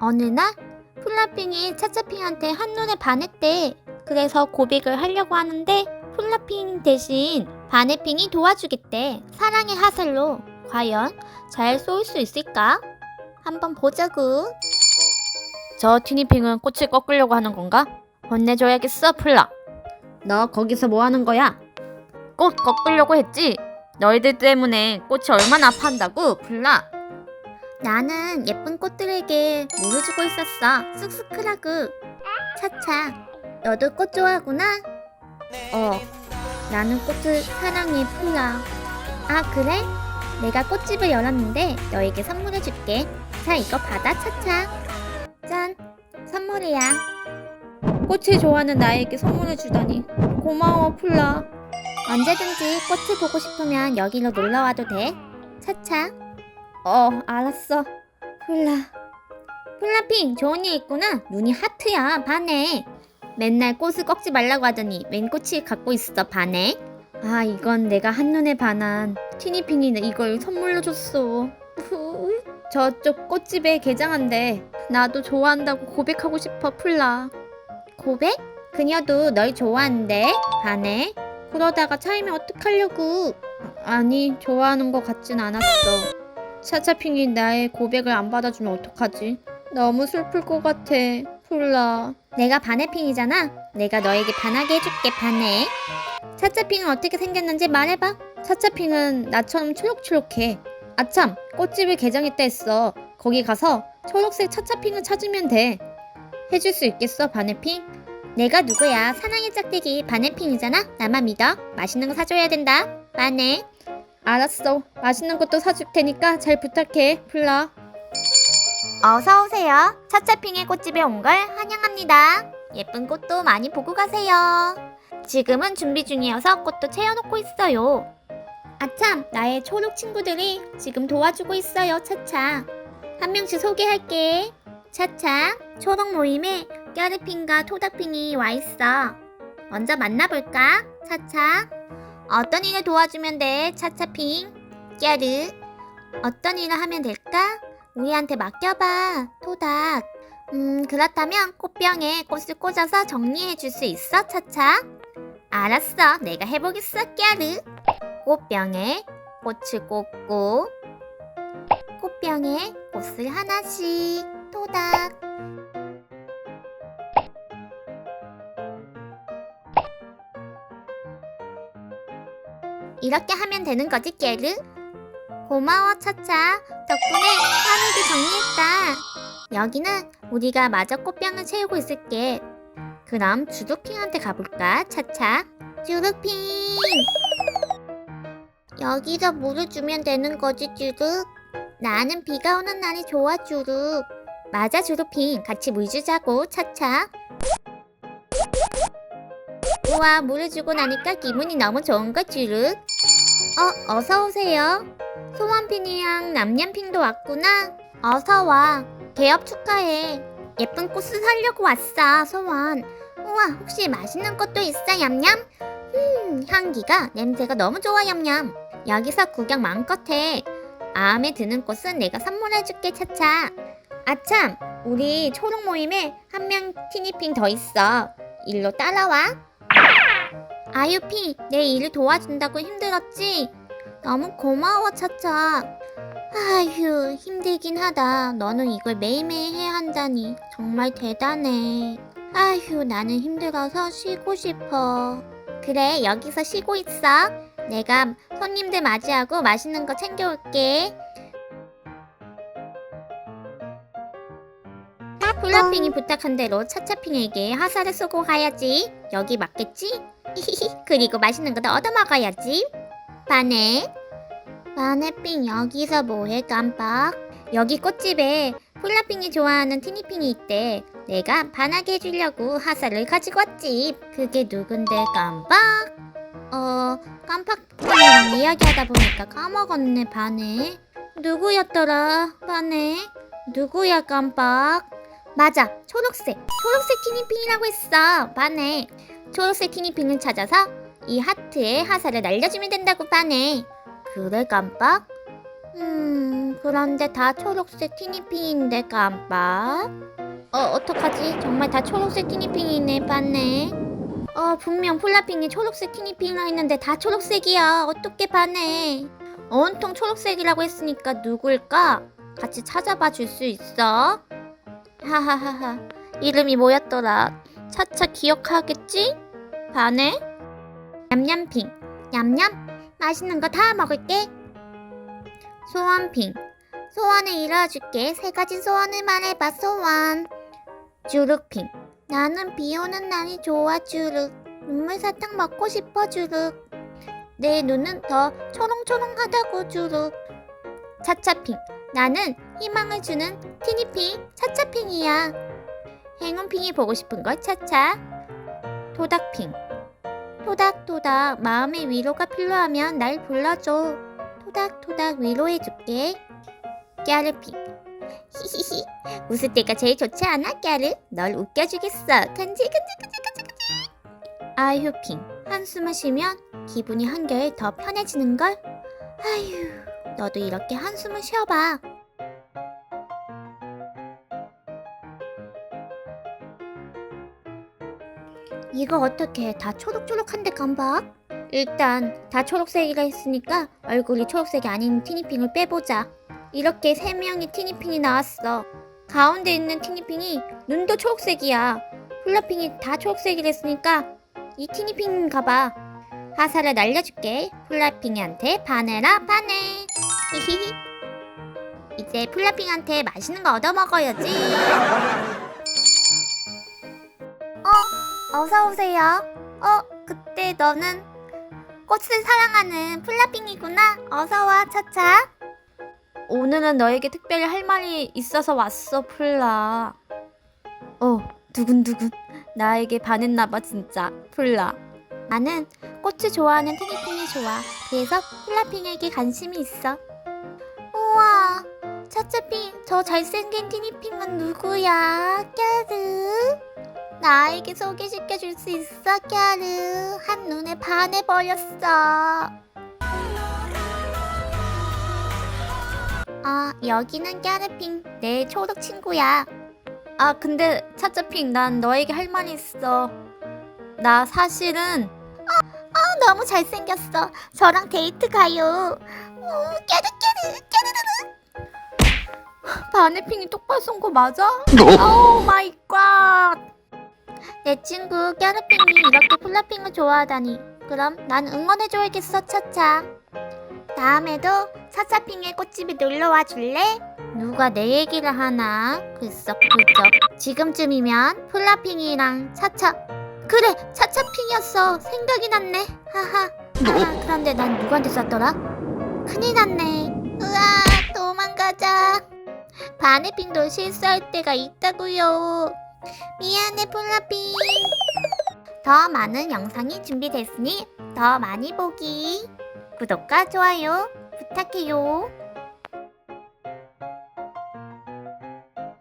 어느 날 플라핑이 차차핑한테 한눈에 반했대. 그래서 고백을 하려고 하는데 플라핑 대신 바네핑이 도와주겠대. 사랑의 화살로 과연 잘 쏠 수 있을까? 한번 보자구. 저 티니핑은 꽃을 꺾으려고 하는 건가? 혼내줘야겠어, 플라. 너 거기서 뭐 하는 거야? 꽃 꺾으려고 했지? 너희들 때문에 꽃이 얼마나 아파한다고, 플라. 나는 예쁜 꽃들에게 물을 주고 있었어. 쑥쑥크라고. 차차, 너도 꽃 좋아하구나? 어, 나는 꽃을 사랑해, 플라. 아, 그래? 내가 꽃집을 열었는데 너에게 선물해 줄게. 자, 이거 받아, 차차. 짠, 선물이야. 꽃을 좋아하는 나에게 선물을 주다니. 고마워, 플라. 언제든지 꽃을 보고 싶으면 여기로 놀러 와도 돼. 차차. 어, 알았어. 플라. 플라핑, 좋은 일 있구나. 눈이 하트야, 반해. 맨날 꽃을 꺾지 말라고 하더니 웬 꽃을 갖고 있어, 반해. 아, 이건 내가 한눈에 반한 티니핑이 이걸 선물로 줬어. 후. 저쪽 꽃집에 개장한대. 나도 좋아한다고 고백하고 싶어, 플라. 고백? 그녀도 널 좋아한대, 반해. 그러다가 차이면 어떡하려고. 아니, 좋아하는 것 같진 않았어. 차차핑이 나의 고백을 안 받아주면 어떡하지? 너무 슬플 것 같아, 플라. 내가 바네핑이잖아. 내가 너에게 반하게 해줄게, 바네. 차차핑은 어떻게 생겼는지 말해봐. 차차핑은 나처럼 초록초록해. 아참, 꽃집을 개장했다 했어. 거기 가서 초록색 차차핑을 찾으면 돼. 해줄 수 있겠어, 바네핑? 내가 누구야? 사랑의 짝대기 바네핑이잖아. 나만 믿어. 맛있는 거 사줘야 된다. 바네. 알았어. 맛있는 것도 사줄 테니까 잘 부탁해, 플라. 어서 오세요. 차차핑의 꽃집에 온 걸 환영합니다. 예쁜 꽃도 많이 보고 가세요. 지금은 준비 중이어서 꽃도 채워놓고 있어요. 아참, 나의 초록 친구들이 지금 도와주고 있어요, 차차. 한 명씩 소개할게. 차차, 초록 모임에 까르핑과 토닥핑이 와 있어. 먼저 만나볼까? 차차. 어떤 일을 도와주면 돼, 차차핑? 까르. 어떤 일을 하면 될까? 우리한테 맡겨봐, 토닥. 음, 그렇다면 꽃병에 꽃을 꽂아서 정리해 줄 수 있어, 차차? 알았어, 내가 해보겠어, 까르. 꽃병에 꽃을 꽂고, 꽃병에 꽃을 하나씩, 토닥. 이렇게 하면 되는 거지, 깨르? 고마워, 차차. 덕분에 하늘도 정리했다. 여기는 우리가 마저 꽃병을 채우고 있을게. 그럼 주루핑한테 가볼까, 차차? 주루핑! 여기서 물을 주면 되는 거지, 주룩? 나는 비가 오는 날이 좋아, 주룩. 맞아, 주루핑. 같이 물 주자고, 차차. 우와, 물을 주고 나니까 기분이 너무 좋은 거, 주룩. 어, 어서 오세요. 소원핑이랑 남년핑도 왔구나. 어서 와. 개업 축하해. 예쁜 꽃을 사려고 왔어, 소원. 우와, 혹시 맛있는 꽃도 있어, 냠냠? 음, 향기가, 냄새가 너무 좋아, 냠냠. 여기서 구경 마음껏 해. 마음에 드는 꽃은 내가 선물해줄게, 차차. 아참, 우리 초록 모임에 한 명 티니핑 더 있어. 일로 따라와. 아유피, 내 일을 도와준다고 힘들었지? 너무 고마워, 차차. 아휴, 힘들긴 하다. 너는 이걸 매일매일 해야 한다니. 정말 대단해. 아휴, 나는 힘들어서 쉬고 싶어. 그래, 여기서 쉬고 있어. 내가 손님들 맞이하고 맛있는 거 챙겨올게. 플라핑이 부탁한 대로 차차핑에게 화살을 쏘고 가야지. 여기 맞겠지? 그리고 맛있는 것도 얻어 먹어야지. 바네. 바네핑 여기서 뭐해 깜빡? 여기 꽃집에 플라핑이 좋아하는 티니핑이 있대. 내가 반하게 해주려고 화살을 가지고 왔지. 그게 누군데 깜빡? 어 깜빡이랑 이야기하다 보니까 까먹었네 바네. 누구였더라 바네? 누구야 깜빡? 맞아 초록색 초록색 티니핑이라고 했어 바네. 초록색 티니핑을 찾아서 이 하트에 화살을 날려주면 된다고 바네. 그래 깜빡? 음, 그런데 다 초록색 티니핑인데 깜빡. 어, 어떡하지? 정말 다 초록색 티니핑이네, 봤네. 어, 분명 폴라핑이 초록색 티니핑이라 했는데 다 초록색이야. 어떻게 반해? 온통 초록색이라고 했으니까 누굴까? 같이 찾아봐 줄 수 있어? 하하하하. 이름이 뭐였더라? 차차 기억하겠지? 반해? 냠냠핑. 냠냠. 맛있는 거 다 먹을게. 소원핑. 소원을 이뤄줄게. 세 가지 소원을 말해봐, 소원. 주룩핑. 나는 비 오는 날이 좋아, 주룩. 눈물 사탕 먹고 싶어, 주룩. 내 눈은 더 초롱초롱하다고, 주룩. 차차핑. 나는 희망을 주는 티니핑, 차차핑이야. 행운핑이 보고 싶은 걸 차차. 토닥핑. 토닥토닥 마음의 위로가 필요하면 날 불러줘. 토닥토닥 위로해줄게. 깨르핑. 히히히. 웃을 때가 제일 좋지 않아, 깨르? 널 웃겨주겠어. 간지. 아휴핑. 한숨을 쉬면 기분이 한결 더 편해지는 걸. 아휴. 너도 이렇게 한숨을 쉬어봐. 이거 어떻게 다 초록초록한데 깜박? 일단 다 초록색이라 했으니까 얼굴이 초록색이 아닌 티니핑을 빼보자. 이렇게 세 명의 티니핑이 나왔어. 가운데 있는 티니핑이 눈도 초록색이야. 플라핑이 다 초록색이라 했으니까 이 티니핑인가 봐. 화살을 날려줄게. 플라핑이한테 반해라 반해. 히히히. 이제 플라핑한테 맛있는 거 얻어 먹어야지. 어? 어서 오세요. 어? 그때 너는 꽃을 사랑하는 플라핑이구나. 어서 와, 차차. 오늘은 너에게 특별히 할 말이 있어서 왔어, 플라. 어, 두근두근. 나에게 반했나봐, 진짜, 플라. 나는 꽃을 좋아하는 티니핑이 좋아. 그래서 플라핑에게 관심이 있어. 우와, 차차핑, 저 잘생긴 티니핑은 누구야? 까르? 나에게 소개시켜 줄 수 있어, 까르? 한눈에 반해버렸어. 아, 여기는 까르핑, 내 초록 친구야. 아, 근데 차차핑, 난 너에게 할 말이 있어. 나 사실은 아, 너무 잘생겼어. 저랑 데이트 가요. 오, 까르까르, 까르르르. 바네핑이 똑바로 쏜 거 맞아? 오 마이 갓. 내 친구 까르핑이 이렇게 플라핑을 좋아하다니. 그럼 난 응원해줘야겠어, 차차. 다음에도 차차핑의 꽃집에 놀러와 줄래? 누가 내 얘기를 하나? 글썩글쩍. 지금쯤이면 플라핑이랑 차차. 그래, 차차핑이었어. 생각이 났네. 하하. 하하. 그런데 난 누구한테 쐈더라? 큰일 났네. 으아, 도망가자. 바네핑도 실수할 때가 있다고요. 미안해, 플라핑. 더 많은 영상이 준비됐으니 더 많이 보기. 구독과 좋아요 부탁해요.